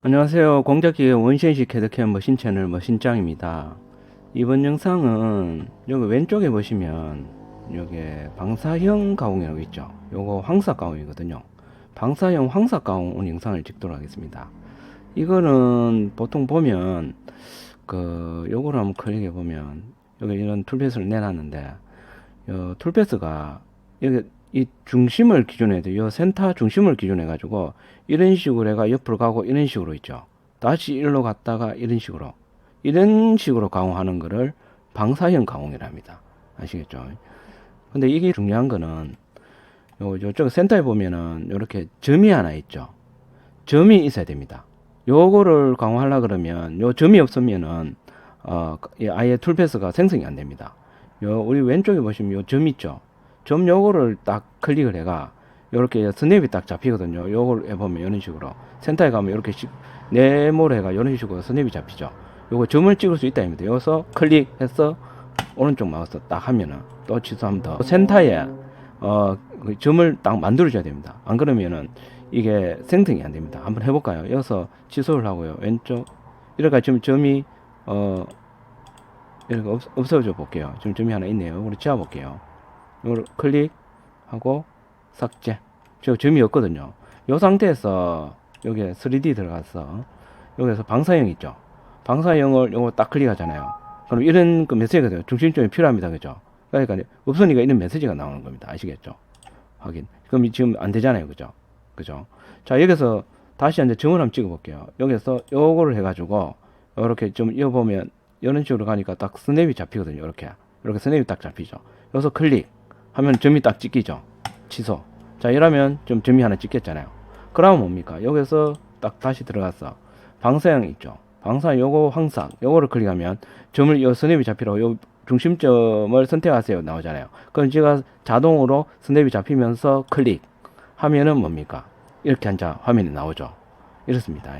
안녕하세요. 공작기의 원시인식 캐드캠 머신 채널 머신짱입니다. 이번 영상은 여기 왼쪽에 보시면 여기 방사형 가공이라고 있죠. 요거 황사 가공이거든요. 방사형 황사 가공 영상을 찍도록 하겠습니다. 이거는 보통 보면 그 요거를 한번 클릭해 보면 여기 이런 툴패스를 내놨는데 요 툴패스가 여기 이 중심을 기준으로 해도 요 센터 중심을 기준으로 해가지고 이런 식으로 해가 옆으로 가고 이런 식으로 있죠. 다시 일로 갔다가 이런 식으로 이런 식으로 가공하는 거를 방사형 가공이랍니다. 아시겠죠? 근데 이게 중요한 거는 요 요쪽 센터에 보면은 이렇게 점이 하나 있죠. 점이 있어야 됩니다. 요거를 강화하려 그러면 요 점이 없으면은 어이 아예 툴패스가 생성이 안 됩니다. 요 우리 왼쪽에 보시면 요 점 있죠. 점 요거를 딱 클릭을 해가 요렇게 스냅이 딱 잡히거든요. 요걸 해보면 이런 식으로 센터에 가면 이렇게 네모래가 이런 식으로 스냅이 잡히죠. 요거 점을 찍을 수 있다 입니다. 여기서 클릭해서 오른쪽 마우스 딱 하면은 또 취소하면 더 센터에 어, 그 점을 딱 만들어줘야 됩니다. 안 그러면은 이게 생성이 안 됩니다. 한번 해볼까요? 여기서 취소를 하고요. 왼쪽 이렇게 지금 점이 어 이렇게 없, 없어져 볼게요. 지금 점이 하나 있네요. 우리 지워 볼게요. 이걸 클릭하고 삭제. 저 점이 없거든요. 이 상태에서 여기 3D 들어가서 여기서 방사형 있죠. 방사형을 요거 딱 클릭하잖아요. 그럼 이런 그 메시지가 돼요. 중심점이 필요합니다. 그죠? 그러니까 없으니까 이런 메시지가 나오는 겁니다. 아시겠죠? 확인. 그럼 지금 안 되잖아요. 그죠? 그죠? 자, 여기서 다시 이제 점을 한번 찍어 볼게요. 여기서 요거를 해 가지고 이렇게 좀 이어 보면 이런 식으로 가니까 딱 스냅이 잡히거든요. 이렇게. 이렇게 스냅이 딱 잡히죠. 여기서 클릭 하면 점이 딱 찍히죠. 취소. 자, 이러면 좀 점이 하나 찍혔잖아요. 그러면 뭡니까? 여기서 딱 다시 들어가서 방사형 있죠. 방사 요거 항상 요거를 클릭하면 점을 요 스냅이 잡히라고 요 중심점을 선택하세요 나오잖아요. 그럼 제가 자동으로 스냅이 잡히면서 클릭 하면은 뭡니까? 이렇게 한자 화면이 나오죠. 이렇습니다.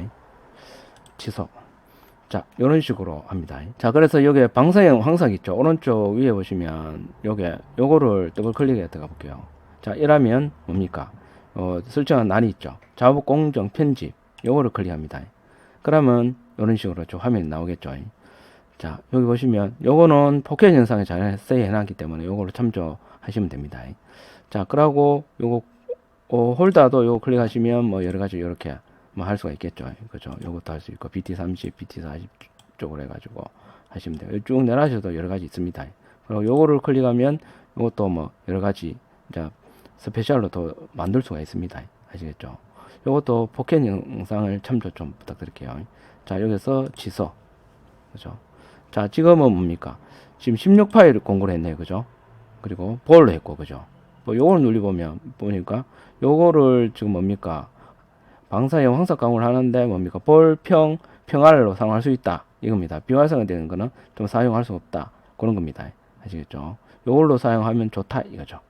취소. 자, 이런 식으로 합니다. 자, 그래서 여기 방사형 황삭 있죠. 오른쪽 위에 보시면 요게 요거를 더블 클릭해 들어가 볼게요. 자, 이라면 뭡니까? 어, 설정한 난이 있죠. 작업 공정 편집 요거를 클릭합니다. 그러면 이런 식으로 좀 화면이 나오겠죠. 자, 여기 보시면 요거는 포켓 영상에 잘 세이 해놨기 때문에 요거를 참조하시면 됩니다. 자, 그러고 요거 어, 홀더도 요거 클릭하시면 뭐 여러 가지 이렇게 뭐 할 수가 있겠죠. 그죠? 요것도 할 수 있고 BT30, BT40 쪽으로 해가지고 하시면 돼요. 쭉 내려가셔도 여러 가지 있습니다. 그리고 요거를 클릭하면 요것도 뭐 여러 가지 이제 스페셜로 더 만들 수가 있습니다. 아시겠죠? 요것도 포켓 영상을 참조 좀 부탁드릴게요. 자, 여기서 취소. 그죠? 자, 지금은 뭡니까? 지금 16 파일을 공고를 했네요. 그죠? 그리고 볼로 했고, 그죠? 뭐 요거를 눌러보면, 보니까, 요거를 지금 뭡니까? 방사형 황석 강화를 하는데 뭡니까? 볼평, 평알로 사용할 수 있다. 이겁니다. 비활성화 되는 거는 좀 사용할 수 없다. 그런 겁니다. 아시겠죠? 요걸로 사용하면 좋다. 이거죠.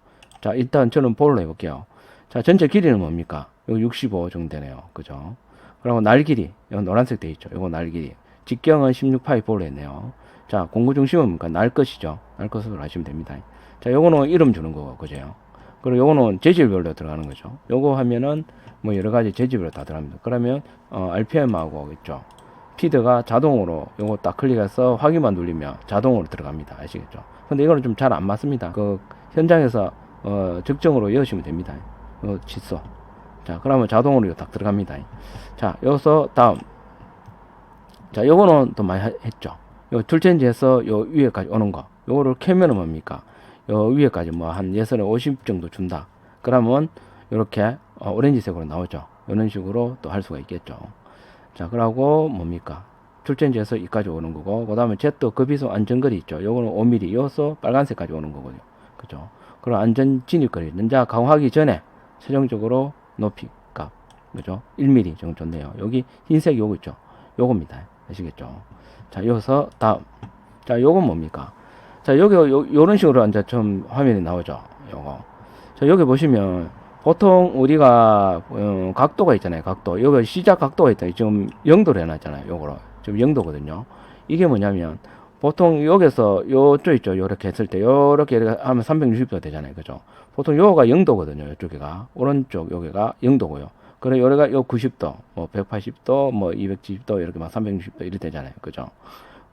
자, 일단 저는 볼로 해볼게요. 자, 전체 길이는 뭡니까? 여기 65 정도 되네요. 그죠? 그리고 날 길이. 여기 노란색 돼 있죠. 요거 날 길이. 직경은 16파이 볼로 했네요. 자, 공구 중심은 뭡니까? 날 것이죠. 날 것으로 하시면 됩니다. 자, 요거는 이름 주는 거고, 그죠? 그리고 요거는 재질별로 들어가는 거죠. 요거 하면은 뭐 여러 가지 재질별로 다 들어갑니다. 그러면 어, RPM하고 있죠. 피드가 자동으로 요거 딱 클릭해서 확인만 눌리면 자동으로 들어갑니다. 아시겠죠? 근데 이거는 좀 잘 안 맞습니다. 그 현장에서 어, 적정으로 여시면 됩니다. 어, 취소. 자, 그러면 자동으로 딱 들어갑니다. 자, 여기서 다음. 자, 요거는 또 많이 하- 했죠. 요 툴체인지에서 요 위에까지 오는 거. 요거를 캐면은 뭡니까? 요 위에까지 뭐 한 예선에 50 정도 준다. 그러면 요렇게 어, 오렌지색으로 나오죠. 이런 식으로 또 할 수가 있겠죠. 자, 그러고 뭡니까? 출전지에서 이까지 오는 거고, 그 다음에 Z 급이소 안전거리 있죠. 요거는 5mm, 요서 빨간색까지 오는 거거든요. 그죠? 그리고 안전 진입거리. 는자 강화하기 전에 최종적으로 높이 값. 그죠? 1mm 정도 좋네요. 여기 흰색 요거 있죠? 요겁니다. 아시겠죠? 자, 여기서 다음. 자, 요건 뭡니까? 자, 여기 요, 요런 식으로 이제 좀 화면이 나오죠. 요거. 자, 여기 보시면 보통 우리가 어, 각도가 있잖아요. 각도. 여기 시작 각도가 있다. 지금 0도로 해놨잖아요. 요거로. 지금 0도거든요. 이게 뭐냐면 보통 여기서 요쪽 있죠. 요렇게 했을 때 요렇게 이렇게 하면 360도 되잖아요. 그죠? 보통 요거가 0도거든요. 요쪽에가. 오른쪽 여기가 0도고요. 그래 요래가 요 90도, 뭐 180도, 뭐 270도 이렇게 막 360도 이렇게 되잖아요. 그죠?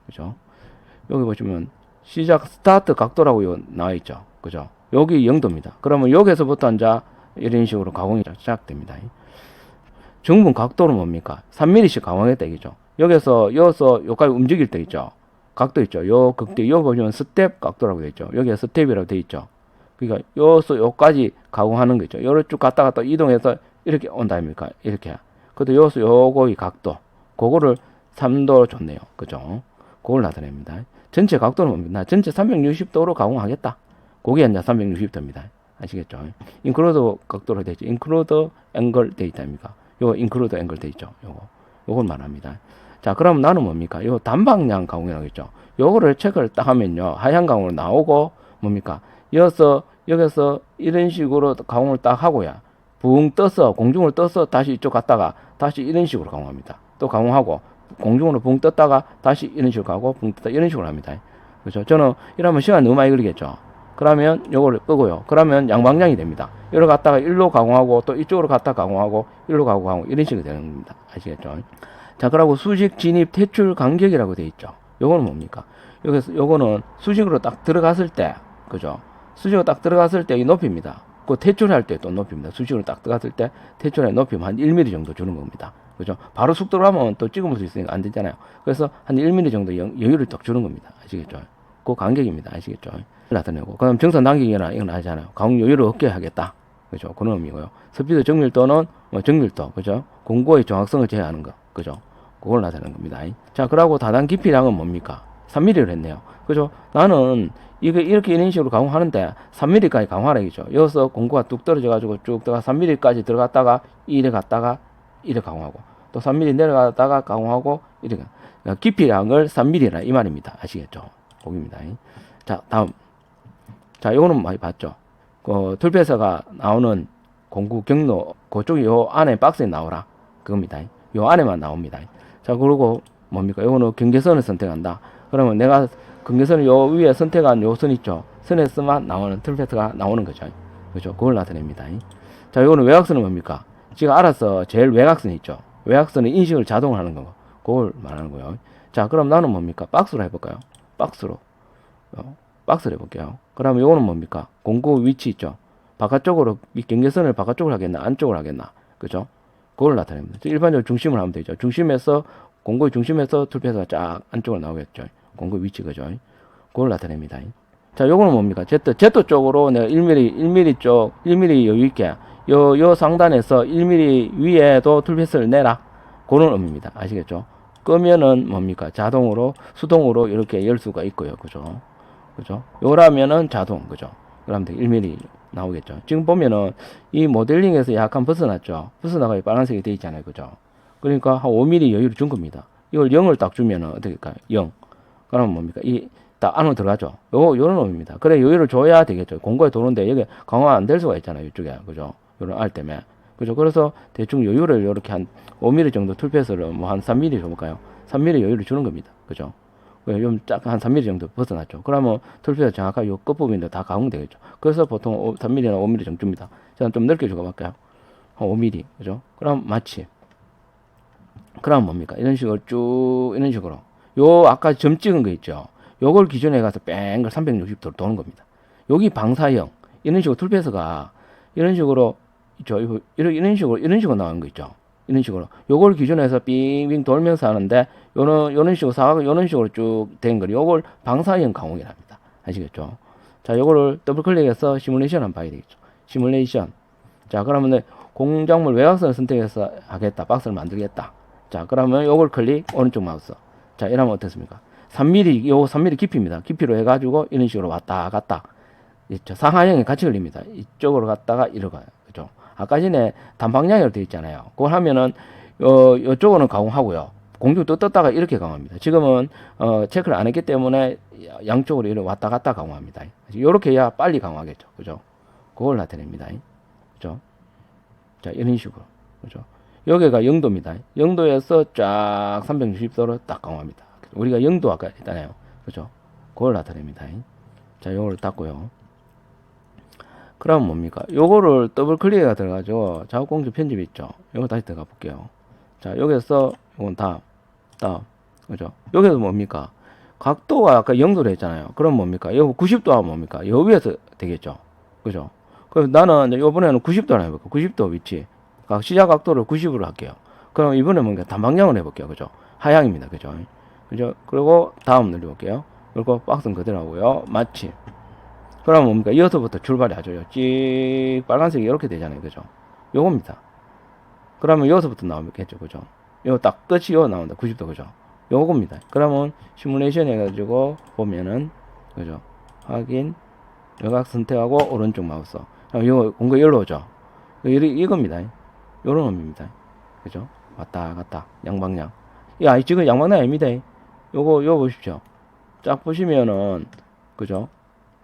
그죠? 여기 보시면 시작 스타트 각도라고 요 나와 있죠. 그죠? 여기 0도입니다. 그러면 여기서부터 이제 이런 식으로 가공이 시작됩니다. 정분 각도는 뭡니까? 3mm씩 가공했다 이죠. 여기서 여기서 여기까지 움직일 때 있죠. 각도 있죠. 요 극대 여기 보시면 스텝 각도라고 되어 있죠. 여기에 스텝이라고 되어 있죠. 그러니까 여기서 여기까지 가공하는 거죠. 요를 쭉 갔다 갔다 이동해서 이렇게 온다 아닙니까? 이렇게. 그래도 여기서 요거의 각도 그거를 3도로 줬네요. 그죠? 그걸 나타냅니다. 전체 각도는 뭡니까? 전체 360도로 가공하겠다. 그게 이제 360도입니다. 아시겠죠? 인크루드 각도로 되어 있죠. 인크루드 앵글 데이터입니까? 요 인크루드 앵글 되어 있죠. 요거. 요걸 말합니다. 자, 그럼 나는 뭡니까? 요 단방향 가공이라고 했죠. 요거를 체크를 딱 하면요. 하향 가공으로 나오고 뭡니까? 여기서 여기서 이런 식으로 가공을 딱 하고요. 붕 떠서 공중을 떠서 다시 이쪽 갔다가 다시 이런 식으로 가공합니다. 또 가공하고 공중으로 붕 떴다가 다시 이런 식으로 가고 붕 떴다 이런 식으로 합니다. 그렇죠? 저는 이러면 시간 너무 많이 걸리겠죠. 그러면 요거를 끄고요. 그러면 양방향이 됩니다. 이리로 갔다가 일로 가공하고 또 이쪽으로 갔다 가공하고 일로 가공하고 이런 식으로 되는 겁니다. 아시겠죠? 자, 그리고 수직 진입 퇴출 간격이라고 돼 있죠. 요거는 뭡니까? 여기서 요거는 수직으로 딱 들어갔을 때, 그죠? 수직으로 딱 들어갔을 때 이 높이입니다. 그 퇴출할 때 또 높이입니다. 수직으로 딱 들어갔을 때 퇴출할 높이면 한 1mm 정도 주는 겁니다. 그죠? 바로 속도로 하면 또 찍어볼 수 있으니까 안 되잖아요. 그래서 한 1mm 정도 여, 여유를 딱 주는 겁니다. 아시겠죠? 그 간격입니다. 아시겠죠? 나타내고. 그럼 정선 단격이나 이건 아니잖아요. 가공 여유를 얻게 하겠다. 그죠? 그런 의미고요. 스피드 정밀도는 뭐 정밀도, 그죠? 공고의 정확성을 제외하는 거. 그죠? 그걸 나타내는 겁니다. 자, 그러고 다단 깊이량은 뭡니까? 3mm를 했네요. 그죠? 나는 이거 이렇게 이런 식으로 가공하는데 3mm까지 가공하라 이죠. 여기서 공구가 뚝 떨어져 가지고 쭉 들어가 3mm까지 들어갔다가 이래 갔다가 이래 가공하고 또 3mm 내려갔다가 가공하고 이래 그러니까 깊이량을 3mm라 이 말입니다. 아시겠죠? 거기입니다. 자, 다음. 자, 요거는 많이 봤죠. 그 툴패서가 나오는 공구 경로 그쪽이 요 안에 박스에 나오라 그겁니다. 요 안에만 나옵니다. 자, 그리고 뭡니까? 요거는 경계선을 선택한다. 그러면 내가 경계선을 요 위에 선택한 요 선 있죠. 선에서만 나오는 툴패스가 나오는 거죠. 그죠? 그걸 나타냅니다. 자, 요거는 외곽선은 뭡니까? 지가 알아서 제일 외곽선 있죠. 외곽선은 인식을 자동으로 하는 거. 그걸 말하는 거예요. 자, 그럼 나는 뭡니까? 박스로 해볼까요? 박스로. 어, 박스로 해볼게요. 그러면 요거는 뭡니까? 공구 위치 있죠. 바깥쪽으로, 이 경계선을 바깥쪽으로 하겠나? 안쪽으로 하겠나? 그죠? 그걸 나타냅니다. 일반적으로 중심을 하면 되죠. 중심에서, 공구의 중심에서 툴패스가 쫙 안쪽으로 나오겠죠. 공구 위치, 그죠? 그걸 나타냅니다. 자, 요거는 뭡니까? Z, Z 쪽으로 내가 1mm, 1mm 쪽, 1mm 여유있게, 요, 요 상단에서 1mm 위에도 툴패스를 내라. 그런 의미입니다. 아시겠죠? 끄면은 뭡니까? 자동으로, 수동으로 이렇게 열 수가 있고요. 그죠? 그죠? 요라면은 자동, 그죠? 그러면 1mm 나오겠죠. 지금 보면은 이 모델링에서 약간 벗어났죠. 벗어나가 빨간색이 돼 있잖아요. 그죠? 그러니까 한 5mm 여유를 준 겁니다. 이걸 0을 딱 주면은 어떻게 될까요? 0. 그러면 뭡니까? 이 딱 안으로 들어가죠. 요, 요런 놈입니다. 그래, 여유를 줘야 되겠죠. 공고에 도는데 여기 강화 안 될 수가 있잖아요. 이쪽에. 그죠? 요런 알 때문에. 그죠? 그래서 대충 여유를 이렇게 한 5mm 정도 툴패스를 뭐 한 3mm 줘볼까요? 3mm 여유를 주는 겁니다. 그죠? 좀짝한 3mm 정도 벗어났죠. 그러면 툴패스 정확하게 요 끝부분인데 다 가공되겠죠. 그래서 보통 3mm나 5mm 정도 줍니다. 저는 좀 넓게 줘볼까요? 한 5mm. 그죠? 그럼 마치. 그럼 뭡니까? 이런 식으로 쭉, 이런 식으로. 요, 아까 점 찍은 거 있죠? 요걸 기준에 가서 뺑글 360도로 도는 겁니다. 여기 방사형. 이런 식으로 툴패스가 이런 식으로 있죠. 이런, 이런 식으로, 이런 식으로 나오는 거 있죠. 이런 식으로. 요걸 기준해서 빙빙 돌면서 하는데, 요런, 요런 식으로 사각, 요런 식으로 쭉 된 거. 요걸 방사형 가공이랍니다. 아시겠죠? 자, 요거를 더블 클릭해서 시뮬레이션 한번 봐야 되겠죠. 시뮬레이션. 자, 그러면 공작물 외곽선을 선택해서 하겠다. 박스를 만들겠다. 자, 그러면 요걸 클릭, 오른쪽 마우스. 자, 이러면 어떻습니까? 3mm, 요 3mm 깊이입니다. 깊이로 해 가지고 이런 식으로 왔다 갔다. 있죠. 상하형이 같이 걸립니다. 이쪽으로 갔다가 이리로 가요. 아까 전에 단방향으로 되어 있잖아요. 그걸 하면은, 어, 요쪽으로는 가공하고요. 공중 또 떴다가 이렇게 가공합니다. 지금은, 어, 체크를 안 했기 때문에 양쪽으로 이렇게 왔다 갔다 가공합니다. 요렇게 해야 빨리 가공하겠죠. 그죠? 그걸 나타냅니다. 그죠? 자, 이런 식으로. 그죠? 여기가 영도입니다. 영도에서 쫙 360도로 딱 강화합니다. 우리가 영도 아까 했잖아요. 그죠? 그걸 나타냅니다. 자, 요걸 닫고요. 그럼 뭡니까? 요거를 더블 클릭해가 들어가죠. 작업 공조 편집 있죠. 요거 다시 들어가 볼게요. 자, 여기서 이건 다음, 다음, 그죠? 여기서 뭡니까? 각도가 아까 0도로 했잖아요. 그럼 뭡니까? 여기 90도 하면 뭡니까? 여 위에서 되겠죠. 그죠? 그럼 나는 이제 이번에는 90도로 해볼게요. 90도 위치. 각 시작 각도를 90으로 할게요. 그럼 이번에 뭔가 단방향으로 해볼게요. 그죠? 하향입니다. 그죠? 그죠? 그리고 다음 눌러볼게요. 그리고 박스는 그대로 하고요. 마침. 그럼 뭡니까? 이어서부터 출발이 하죠. 찍 빨간색이 이렇게 되잖아요. 그죠? 요겁니다. 그러면 여기서부터 나오겠죠. 그죠? 요딱 끝이 요 나온다. 90도. 그죠? 요겁니다. 그러면 시뮬레이션 해가지고 보면은 그죠? 확인 여각 선택하고 오른쪽 마우스. 그럼 요 공거 열로 오죠. 이 이겁니다. 요런 의미입니다. 그죠? 왔다 갔다 양방향. 야, 지금 양방향 아닙니다. 요거 요거 보십시오. 쫙 보시면은 그죠?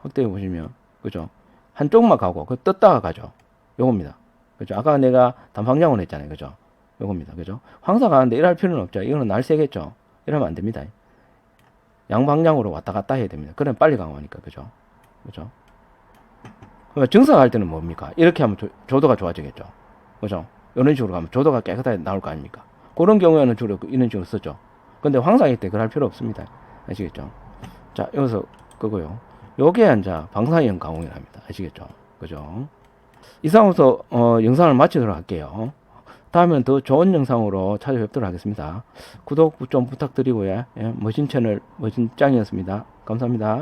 확대해 보시면 그죠? 한쪽만 가고 그 떴다가 가죠. 요겁니다. 그죠? 아까 내가 단방향으로 했잖아요. 그죠? 요겁니다. 그죠? 황사 가는데 이럴 필요는 없죠. 이거는 날 세겠죠. 이러면 안 됩니다. 양방향으로 왔다 갔다 해야 됩니다. 그럼 빨리 강화하니까. 그죠? 그죠? 그러니까 증상할 때는 뭡니까? 이렇게 하면 조, 조도가 좋아지겠죠. 그죠? 이런 식으로 가면 조도가 깨끗하게 나올 거 아닙니까? 그런 경우에는 주로 이런 식으로 쓰죠. 근데 황사일 때 그럴 필요 없습니다. 아시겠죠? 자, 여기서 끄고요. 요게 이제 방사형 가공이랍니다. 아시겠죠? 그죠? 이상으로서 어, 영상을 마치도록 할게요. 다음엔 더 좋은 영상으로 찾아뵙도록 하겠습니다. 구독 좀 부탁드리고요. 예, 머신 채널 머신 짱이었습니다. 감사합니다.